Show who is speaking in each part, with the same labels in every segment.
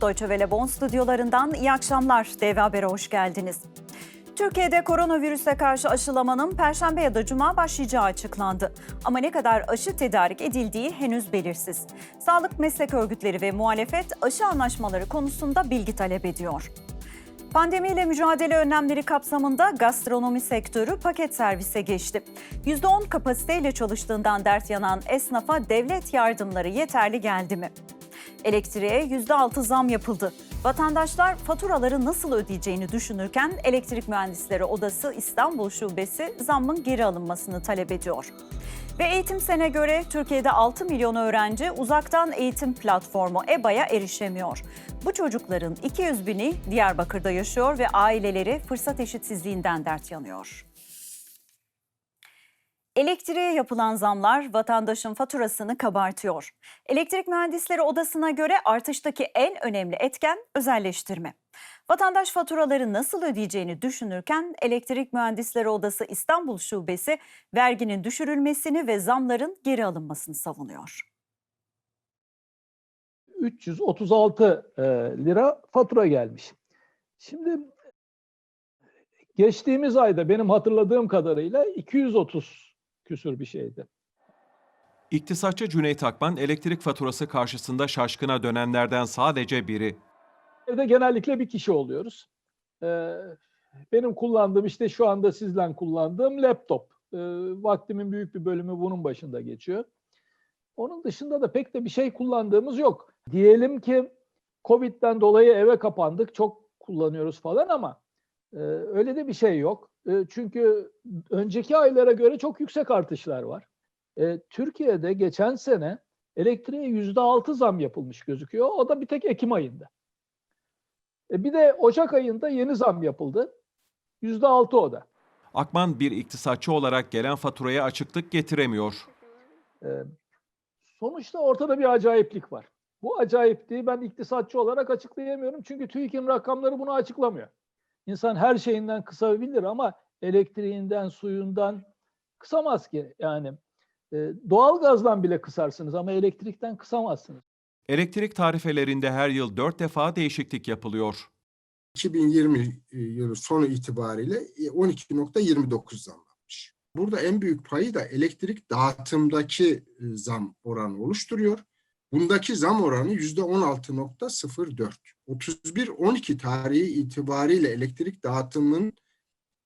Speaker 1: Deutsche Welle Bonn stüdyolarından iyi akşamlar. DV Haber'e hoş geldiniz. Türkiye'de koronavirüse karşı aşılamanın Perşembe ya da Cuma başlayacağı açıklandı. Ama ne kadar aşı tedarik edildiği henüz belirsiz. Sağlık meslek örgütleri ve muhalefet aşı anlaşmaları konusunda bilgi talep ediyor. Pandemiyle mücadele önlemleri kapsamında gastronomi sektörü paket servise geçti. %10 kapasiteyle çalıştığından dert yanan esnafa devlet yardımları yeterli geldi mi? Elektriğe %6 zam yapıldı. Vatandaşlar faturaları nasıl ödeyeceğini düşünürken Elektrik Mühendisleri Odası İstanbul Şubesi zammın geri alınmasını talep ediyor. Ve Eğitim Sen'e göre Türkiye'de 6 milyon öğrenci uzaktan eğitim platformu EBA'ya erişemiyor. Bu çocukların 200 bini Diyarbakır'da yaşıyor ve aileleri fırsat eşitsizliğinden dert yanıyor. Elektriğe yapılan zamlar vatandaşın faturasını kabartıyor. Elektrik Mühendisleri Odası'na göre artıştaki en önemli etken özelleştirme. Vatandaş faturaları nasıl ödeyeceğini düşünürken Elektrik Mühendisleri Odası İstanbul Şubesi verginin düşürülmesini ve zamların geri alınmasını savunuyor.
Speaker 2: 336 e, lira fatura gelmiş. Şimdi geçtiğimiz ayda benim hatırladığım kadarıyla 230 küsür bir şeydi.
Speaker 3: İktisatçı Cüneyt Akman elektrik faturası karşısında şaşkına dönenlerden sadece biri.
Speaker 2: Evde genellikle bir kişi oluyoruz. Ee, benim kullandığım işte şu anda sizden kullandığım laptop. Ee, vaktimin büyük bir bölümü bunun başında geçiyor. Onun dışında da pek de bir şey kullandığımız yok. Diyelim ki Covid'den dolayı eve kapandık, çok kullanıyoruz falan ama e, öyle de bir şey yok. E, çünkü önceki aylara göre çok yüksek artışlar var. E, Türkiye'de geçen sene elektriğe yüzde altı zam yapılmış gözüküyor. O da bir tek Ekim ayında. E, bir de Ocak ayında yeni zam yapıldı. Yüzde altı o da.
Speaker 3: Akman bir iktisatçı olarak gelen faturaya açıklık getiremiyor.
Speaker 2: E, sonuçta ortada bir acayiplik var. Bu acayipliği ben iktisatçı olarak açıklayamıyorum. Çünkü TÜİK'in rakamları bunu açıklamıyor. İnsan her şeyinden kısabilir ama elektriğinden, suyundan kısamaz ki. Yani e, doğalgazdan bile kısarsınız ama elektrikten kısamazsınız.
Speaker 3: Elektrik tarifelerinde her yıl dört defa değişiklik yapılıyor.
Speaker 4: 2020 yılı sonu itibariyle 12.29 zamlanmış. Burada en büyük payı da elektrik dağıtımdaki e, zam oranı oluşturuyor. Bundaki zam oranı %16.04. 31-12 tarihi itibariyle elektrik dağıtımının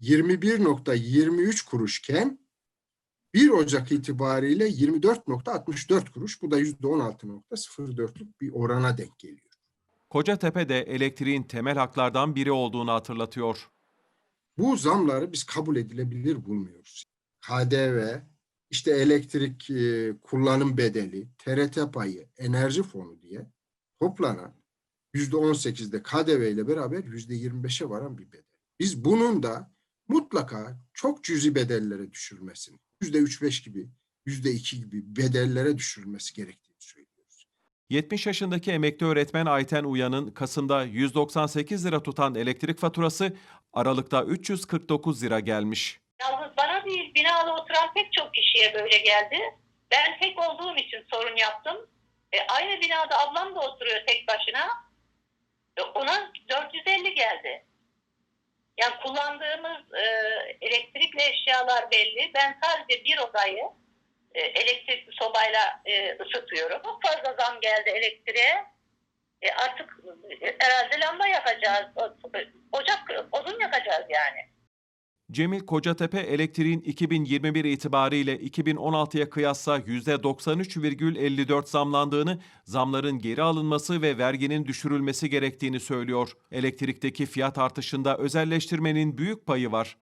Speaker 4: 21.23 kuruşken 1 Ocak itibariyle 24.64 kuruş. Bu da %16.04'lük bir orana denk geliyor.
Speaker 3: Kocatepe de elektriğin temel haklardan biri olduğunu hatırlatıyor.
Speaker 4: Bu zamları biz kabul edilebilir bulmuyoruz. KDV, işte elektrik e, kullanım bedeli, TRT payı, enerji fonu diye toplanan %18'de KDV ile beraber %25'e varan bir bedel. Biz bunun da mutlaka çok cüzi bedellere düşürmesini, %3-5 gibi, %2 gibi bedellere düşürülmesi gerektiğini söylüyoruz.
Speaker 3: 70 yaşındaki emekli öğretmen Ayten Uyan'ın Kasım'da 198 lira tutan elektrik faturası Aralık'ta 349 lira gelmiş.
Speaker 5: Yalnız değil, binada oturan pek çok kişiye böyle geldi. Ben tek olduğum için sorun yaptım. E, aynı binada ablam da oturuyor tek başına. E, ona 450 geldi. Yani kullandığımız e, elektrikli eşyalar belli. Ben sadece bir odayı e, elektrikli sobayla e, ısıtıyorum. Çok fazla zam geldi elektriğe. E, artık e, herhalde lamba yakacağız. Ocak, odun yakacağız yani.
Speaker 3: Cemil Kocatepe elektriğin 2021 itibariyle 2016'ya kıyasla %93,54 zamlandığını, zamların geri alınması ve verginin düşürülmesi gerektiğini söylüyor. Elektrikteki fiyat artışında özelleştirmenin büyük payı var.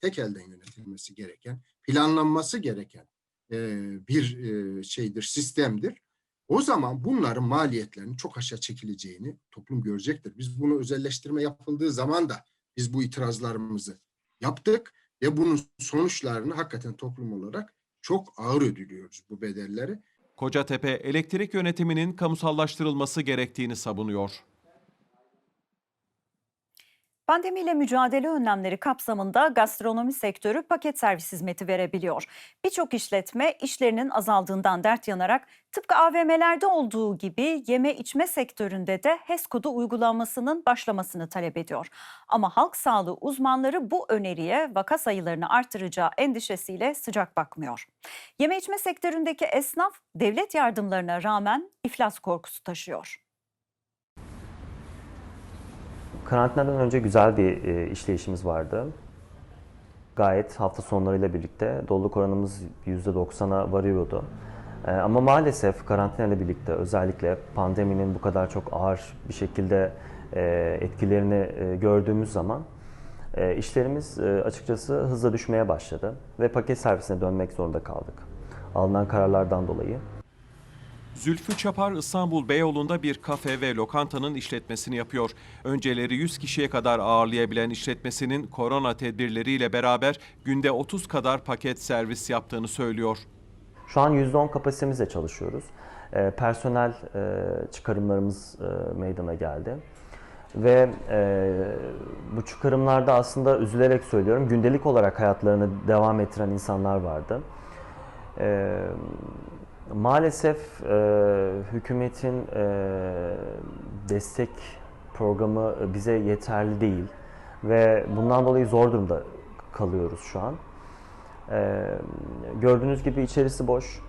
Speaker 4: tek elden yönetilmesi gereken, planlanması gereken e, bir e, şeydir, sistemdir. O zaman bunların maliyetlerinin çok aşağı çekileceğini toplum görecektir. Biz bunu özelleştirme yapıldığı zaman da biz bu itirazlarımızı yaptık ve bunun sonuçlarını hakikaten toplum olarak çok ağır ödülüyoruz bu bedelleri.
Speaker 3: Kocatepe elektrik yönetiminin kamusallaştırılması gerektiğini savunuyor.
Speaker 1: Pandemiyle mücadele önlemleri kapsamında gastronomi sektörü paket servis hizmeti verebiliyor. Birçok işletme işlerinin azaldığından dert yanarak tıpkı AVM'lerde olduğu gibi yeme içme sektöründe de HES kodu uygulanmasının başlamasını talep ediyor. Ama halk sağlığı uzmanları bu öneriye vaka sayılarını artıracağı endişesiyle sıcak bakmıyor. Yeme içme sektöründeki esnaf devlet yardımlarına rağmen iflas korkusu taşıyor.
Speaker 6: Karantinadan önce güzel bir e, işleyişimiz vardı. Gayet hafta sonlarıyla birlikte doluluk oranımız %90'a varıyordu. E, ama maalesef karantina birlikte özellikle pandeminin bu kadar çok ağır bir şekilde e, etkilerini e, gördüğümüz zaman e, işlerimiz e, açıkçası hızla düşmeye başladı ve paket servisine dönmek zorunda kaldık. Alınan kararlardan dolayı.
Speaker 3: Zülfü Çapar İstanbul Beyoğlu'nda bir kafe ve lokantanın işletmesini yapıyor. Önceleri 100 kişiye kadar ağırlayabilen işletmesinin korona tedbirleriyle beraber günde 30 kadar paket servis yaptığını söylüyor.
Speaker 6: Şu an %10 kapasitemizle çalışıyoruz. E, personel e, çıkarımlarımız e, meydana geldi. Ve e, bu çıkarımlarda aslında üzülerek söylüyorum, gündelik olarak hayatlarını devam ettiren insanlar vardı. E, maalesef e, hükümetin e, destek programı bize yeterli değil ve bundan dolayı zor durumda kalıyoruz şu an. Ee, gördüğünüz gibi içerisi boş.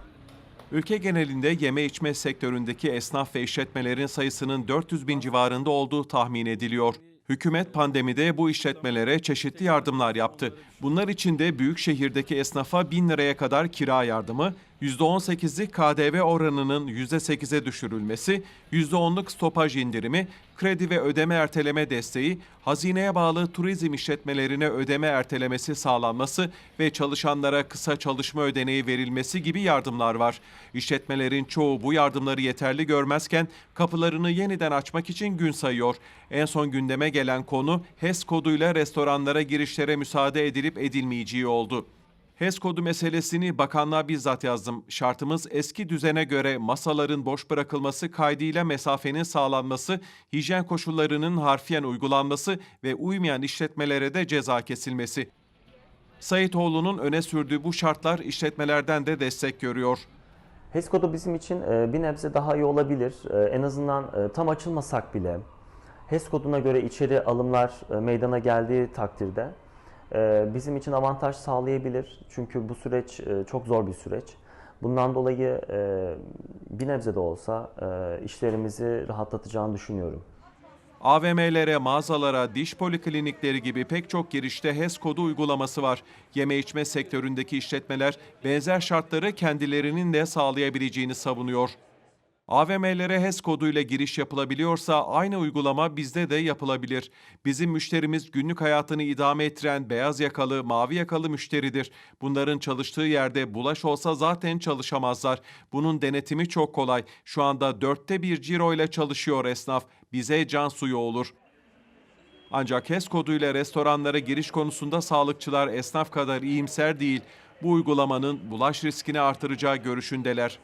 Speaker 3: Ülke genelinde yeme içme sektöründeki esnaf ve işletmelerin sayısının 400 bin civarında olduğu tahmin ediliyor. Hükümet pandemide bu işletmelere çeşitli yardımlar yaptı. Bunlar içinde büyük şehirdeki esnafa 1000 liraya kadar kira yardımı, %18'lik KDV oranının %8'e düşürülmesi, %10'luk stopaj indirimi, kredi ve ödeme erteleme desteği, hazineye bağlı turizm işletmelerine ödeme ertelemesi sağlanması ve çalışanlara kısa çalışma ödeneği verilmesi gibi yardımlar var. İşletmelerin çoğu bu yardımları yeterli görmezken kapılarını yeniden açmak için gün sayıyor. En son gündeme gelen konu HES koduyla restoranlara girişlere müsaade edilip edilmeyeceği oldu. HES kodu meselesini bakanlığa bizzat yazdım. Şartımız eski düzene göre masaların boş bırakılması kaydıyla mesafenin sağlanması, hijyen koşullarının harfiyen uygulanması ve uymayan işletmelere de ceza kesilmesi. Sayitoğlu'nun öne sürdüğü bu şartlar işletmelerden de destek görüyor.
Speaker 6: HES kodu bizim için e, bir nebze daha iyi olabilir. E, En azından e, tam açılmasak bile HES koduna göre içeri alımlar meydana geldiği takdirde bizim için avantaj sağlayabilir. Çünkü bu süreç e, çok zor bir süreç. Bundan dolayı e, bir nebze de olsa e, işlerimizi rahatlatacağını düşünüyorum.
Speaker 3: AVM'lere, mağazalara, diş poliklinikleri gibi pek çok girişte HES kodu uygulaması var. Yeme içme sektöründeki işletmeler benzer şartları kendilerinin de sağlayabileceğini savunuyor. AVM'lere HES koduyla giriş yapılabiliyorsa aynı uygulama bizde de yapılabilir. Bizim müşterimiz günlük hayatını idame ettiren beyaz yakalı, mavi yakalı müşteridir. Bunların çalıştığı yerde bulaş olsa zaten çalışamazlar. Bunun denetimi çok kolay. Şu anda dörtte bir ciro ile çalışıyor esnaf. Bize can suyu olur. Ancak HES koduyla restoranlara giriş konusunda sağlıkçılar esnaf kadar iyimser değil. Bu uygulamanın bulaş riskini artıracağı görüşündeler.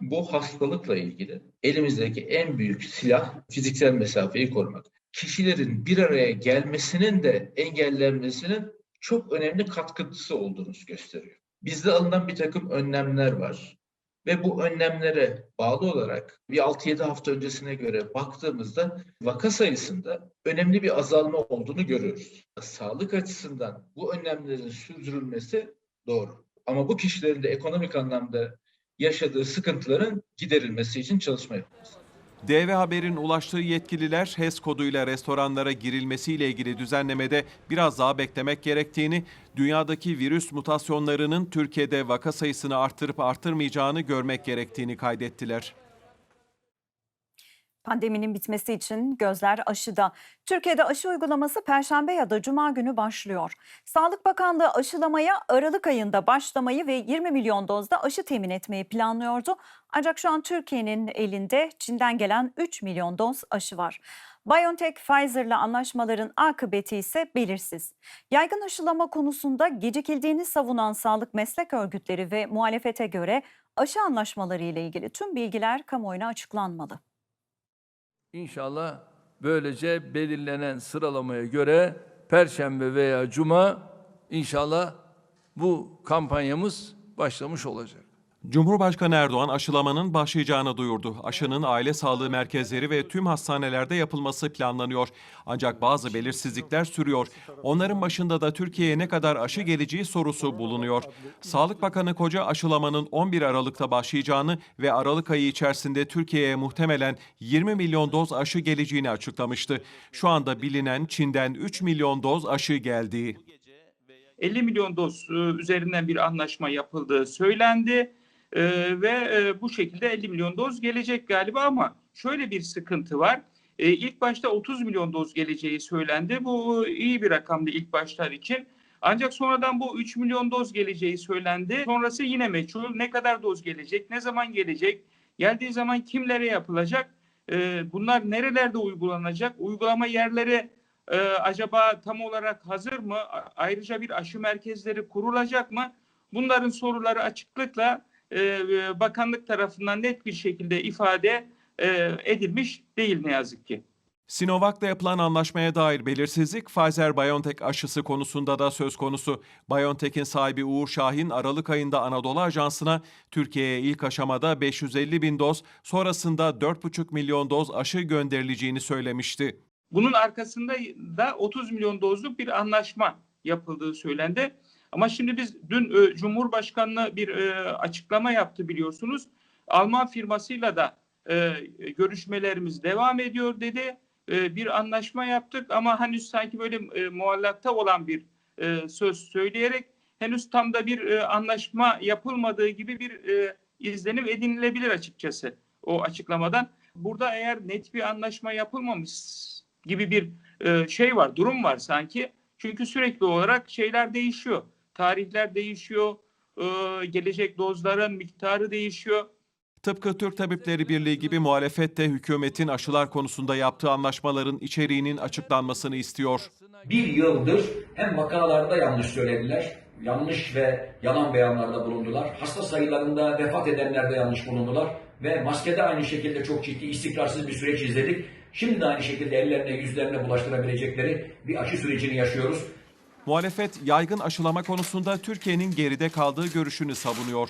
Speaker 7: Bu hastalıkla ilgili elimizdeki en büyük silah fiziksel mesafeyi korumak. Kişilerin bir araya gelmesinin de engellenmesinin çok önemli katkısı olduğunu gösteriyor. Bizde alınan bir takım önlemler var. Ve bu önlemlere bağlı olarak bir 6-7 hafta öncesine göre baktığımızda vaka sayısında önemli bir azalma olduğunu görüyoruz. Sağlık açısından bu önlemlerin sürdürülmesi doğru. Ama bu kişilerin de ekonomik anlamda yaşadığı sıkıntıların giderilmesi için çalışma yapıyoruz.
Speaker 3: DV Haber'in ulaştığı yetkililer HES koduyla restoranlara girilmesiyle ilgili düzenlemede biraz daha beklemek gerektiğini, dünyadaki virüs mutasyonlarının Türkiye'de vaka sayısını artırıp artırmayacağını görmek gerektiğini kaydettiler.
Speaker 1: Pandeminin bitmesi için gözler aşıda. Türkiye'de aşı uygulaması Perşembe ya da Cuma günü başlıyor. Sağlık Bakanlığı aşılamaya Aralık ayında başlamayı ve 20 milyon dozda aşı temin etmeyi planlıyordu. Ancak şu an Türkiye'nin elinde Çin'den gelen 3 milyon doz aşı var. BioNTech Pfizer'la anlaşmaların akıbeti ise belirsiz. Yaygın aşılama konusunda gecikildiğini savunan sağlık meslek örgütleri ve muhalefete göre aşı anlaşmaları ile ilgili tüm bilgiler kamuoyuna açıklanmalı.
Speaker 8: İnşallah Böylece belirlenen sıralamaya göre Perşembe veya Cuma inşallah bu kampanyamız başlamış olacak.
Speaker 3: Cumhurbaşkanı Erdoğan aşılamanın başlayacağını duyurdu. Aşının aile sağlığı merkezleri ve tüm hastanelerde yapılması planlanıyor. Ancak bazı belirsizlikler sürüyor. Onların başında da Türkiye'ye ne kadar aşı geleceği sorusu bulunuyor. Sağlık Bakanı Koca aşılamanın 11 Aralık'ta başlayacağını ve Aralık ayı içerisinde Türkiye'ye muhtemelen 20 milyon doz aşı geleceğini açıklamıştı. Şu anda bilinen Çin'den 3 milyon doz aşı geldiği.
Speaker 9: 50 milyon doz e, üzerinden bir anlaşma yapıldığı söylendi E, ve e, bu şekilde 50 milyon doz gelecek galiba ama şöyle bir sıkıntı var. E, ilk başta 30 milyon doz geleceği söylendi. Bu iyi bir rakamdı ilk başlar için. Ancak sonradan bu 3 milyon doz geleceği söylendi. Sonrası yine meçhul. Ne kadar doz gelecek, ne zaman gelecek, geldiği zaman kimlere yapılacak, e, bunlar nerelerde uygulanacak, uygulama yerleri ee, acaba tam olarak hazır mı? Ayrıca bir aşı merkezleri kurulacak mı? Bunların soruları açıklıkla e, e, bakanlık tarafından net bir şekilde ifade e, edilmiş değil ne yazık ki.
Speaker 3: Sinovac'la yapılan anlaşmaya dair belirsizlik Pfizer-BioNTech aşısı konusunda da söz konusu. BioNTech'in sahibi Uğur Şahin Aralık ayında Anadolu Ajansı'na Türkiye'ye ilk aşamada 550 bin doz, sonrasında 4,5 milyon doz aşı gönderileceğini söylemişti.
Speaker 9: Bunun arkasında da 30 milyon dozluk bir anlaşma yapıldığı söylendi. Ama şimdi biz dün e, Cumhurbaşkanlığı bir e, açıklama yaptı biliyorsunuz. Alman firmasıyla da e, görüşmelerimiz devam ediyor dedi. E, bir anlaşma yaptık ama henüz sanki böyle e, muallakta olan bir e, söz söyleyerek henüz tam da bir e, anlaşma yapılmadığı gibi bir e, izlenim edinilebilir açıkçası o açıklamadan. Burada eğer net bir anlaşma yapılmamış gibi bir e, şey var, durum var sanki. Çünkü sürekli olarak şeyler değişiyor. Tarihler değişiyor, e, gelecek dozların miktarı değişiyor.
Speaker 3: Tıpkı Türk Tabipleri Birliği gibi muhalefet de hükümetin aşılar konusunda yaptığı anlaşmaların içeriğinin açıklanmasını istiyor.
Speaker 10: bir yıldır hem vakalarda yanlış söylediler, yanlış ve yalan beyanlarda bulundular. Hasta sayılarında vefat edenlerde yanlış bulundular ve maskede aynı şekilde çok ciddi istikrarsız bir süreç izledik. Şimdi de aynı şekilde ellerine yüzlerine bulaştırabilecekleri bir aşı sürecini yaşıyoruz.
Speaker 3: Muhalefet yaygın aşılama konusunda Türkiye'nin geride kaldığı görüşünü savunuyor.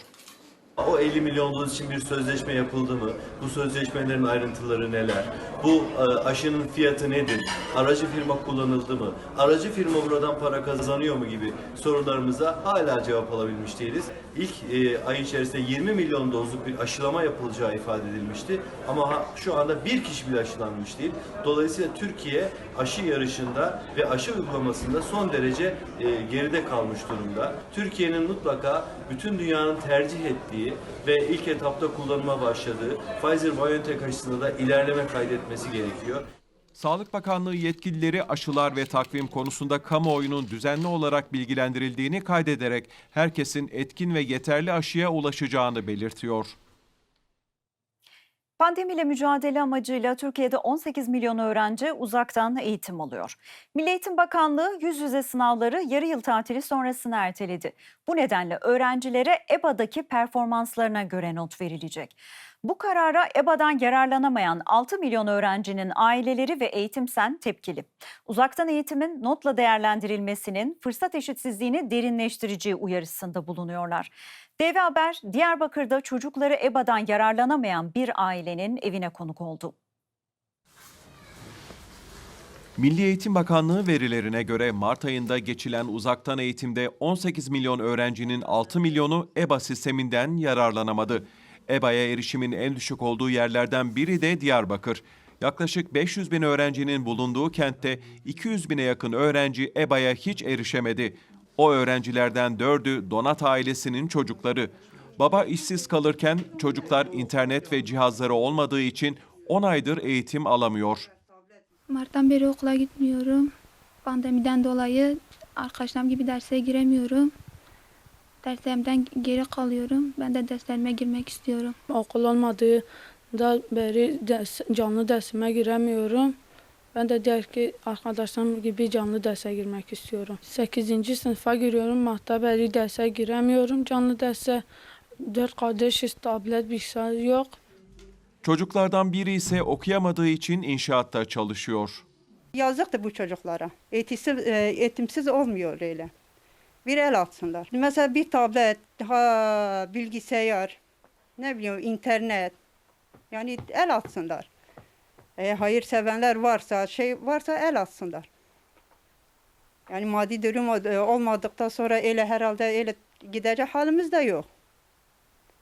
Speaker 11: O 50 milyon doz için bir sözleşme yapıldı mı? Bu sözleşmelerin ayrıntıları neler? Bu e, aşının fiyatı nedir? Aracı firma kullanıldı mı? Aracı firma buradan para kazanıyor mu gibi sorularımıza hala cevap alabilmiş değiliz. İlk e, ay içerisinde 20 milyon dozluk bir aşılama yapılacağı ifade edilmişti. Ama şu anda bir kişi bile aşılanmış değil. Dolayısıyla Türkiye aşı yarışında ve aşı uygulamasında son derece e, geride kalmış durumda. Türkiye'nin mutlaka bütün dünyanın tercih ettiği ve ilk etapta kullanıma başladığı Pfizer-BioNTech aşısında da ilerleme kaydetmesi gerekiyor.
Speaker 3: Sağlık Bakanlığı yetkilileri aşılar ve takvim konusunda kamuoyunun düzenli olarak bilgilendirildiğini kaydederek herkesin etkin ve yeterli aşıya ulaşacağını belirtiyor.
Speaker 1: Pandemiyle mücadele amacıyla Türkiye'de 18 milyon öğrenci uzaktan eğitim alıyor. Milli Eğitim Bakanlığı yüz yüze sınavları yarı yıl tatili sonrasına erteledi. Bu nedenle öğrencilere EBA'daki performanslarına göre not verilecek. Bu karara EBA'dan yararlanamayan 6 milyon öğrencinin aileleri ve eğitimsen tepkili. Uzaktan eğitimin notla değerlendirilmesinin fırsat eşitsizliğini derinleştireceği uyarısında bulunuyorlar. DV Haber, Diyarbakır'da çocukları EBA'dan yararlanamayan bir ailenin evine konuk oldu.
Speaker 3: Milli Eğitim Bakanlığı verilerine göre Mart ayında geçilen uzaktan eğitimde 18 milyon öğrencinin 6 milyonu EBA sisteminden yararlanamadı. EBA'ya erişimin en düşük olduğu yerlerden biri de Diyarbakır. Yaklaşık 500 bin öğrencinin bulunduğu kentte 200 bine yakın öğrenci EBA'ya hiç erişemedi. O öğrencilerden dördü Donat ailesinin çocukları. Baba işsiz kalırken çocuklar internet ve cihazları olmadığı için 10 aydır eğitim alamıyor.
Speaker 12: Mart'tan beri okula gitmiyorum. Pandemiden dolayı arkadaşlarım gibi derse giremiyorum. Derslerimden geri kalıyorum. Ben de derslerime girmek istiyorum.
Speaker 13: Okul olmadığında beri ders, canlı dersime giremiyorum. Ben de diğer ki arkadaşlarım gibi canlı derse girmek istiyorum. 8. sınıfa giriyorum. Mart'ta beri derse giremiyorum. Canlı derse dört kardeşiz, tablet, bilgisayar yok.
Speaker 3: Çocuklardan biri ise okuyamadığı için inşaatta çalışıyor.
Speaker 14: Yazıktır bu çocuklara. Eğitimsiz, e, eğitimsiz olmuyor öyle. Bir el atsınlar. Mesela bir tablet, ha, bilgisayar, ne bileyim internet. Yani el atsınlar. E, hayırsevenler varsa, şey varsa el atsınlar. Yani maddi durum ol- olmadıktan sonra öyle herhalde öyle gidecek halimiz de yok.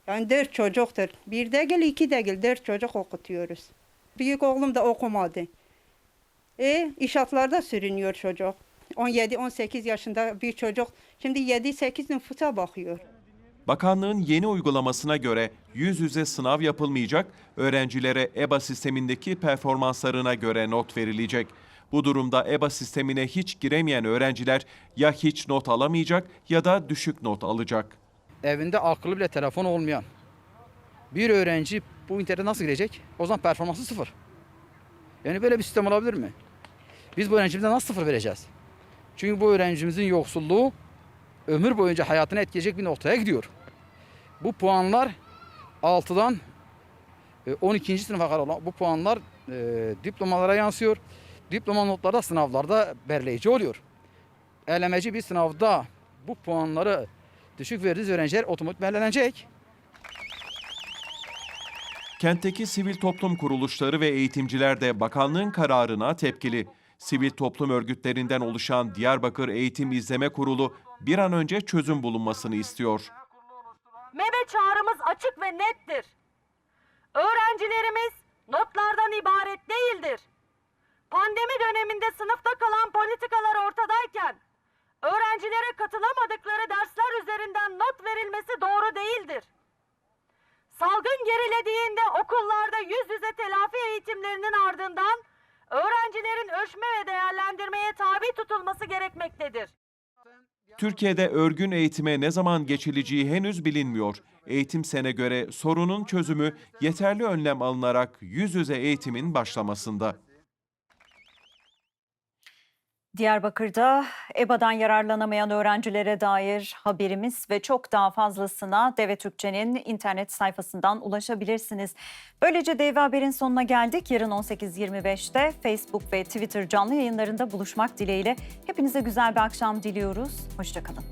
Speaker 14: Yani dört çocuktur. Bir değil, iki değil, dört çocuk okutuyoruz. Büyük oğlum da okumadı. E inşaatlarda sürünüyor çocuk. 17-18 yaşında bir çocuk şimdi 7-8 nüfusa bakıyor.
Speaker 3: Bakanlığın yeni uygulamasına göre yüz yüze sınav yapılmayacak, öğrencilere EBA sistemindeki performanslarına göre not verilecek. Bu durumda EBA sistemine hiç giremeyen öğrenciler ya hiç not alamayacak ya da düşük not alacak.
Speaker 15: evinde akıllı bile telefon olmayan bir öğrenci bu internete nasıl girecek? O zaman performansı sıfır. Yani böyle bir sistem olabilir mi? Biz bu öğrencimize nasıl sıfır vereceğiz? Çünkü bu öğrencimizin yoksulluğu ömür boyunca hayatını etkileyecek bir noktaya gidiyor. Bu puanlar 6'dan e, 12. sınıfa kadar olan bu puanlar e, diplomalara yansıyor. Diploma notları da sınavlarda belirleyici oluyor. Elemeci bir sınavda bu puanları düşük verdiğiniz öğrenciler otomatik belirlenecek.
Speaker 3: Kentteki sivil toplum kuruluşları ve eğitimciler de bakanlığın kararına tepkili. Sivil toplum örgütlerinden oluşan Diyarbakır Eğitim İzleme Kurulu bir an önce çözüm bulunmasını istiyor.
Speaker 16: MEB'e çağrımız açık ve nettir. Öğrencilerimiz notlardan ibaret değildir. Pandemi döneminde sınıfta kalan politikalar ortadayken öğrencilere katılamadıkları dersler üzerinden not verilmesi doğru değildir. Salgın gerilediğinde okullarda yüz yüze telafi eğitimlerinin ardından öğrencilerin ölçme ve değerlendirmeye tabi tutulması gerekmektedir.
Speaker 3: Türkiye'de örgün eğitime ne zaman geçileceği henüz bilinmiyor. Eğitim Sen'e göre sorunun çözümü yeterli önlem alınarak yüz yüze eğitimin başlamasında.
Speaker 1: Diyarbakır'da EBA'dan yararlanamayan öğrencilere dair haberimiz ve çok daha fazlasına Deve Türkçe'nin internet sayfasından ulaşabilirsiniz. Böylece Deve Haber'in sonuna geldik. Yarın 18.25'te Facebook ve Twitter canlı yayınlarında buluşmak dileğiyle. Hepinize güzel bir akşam diliyoruz. Hoşçakalın.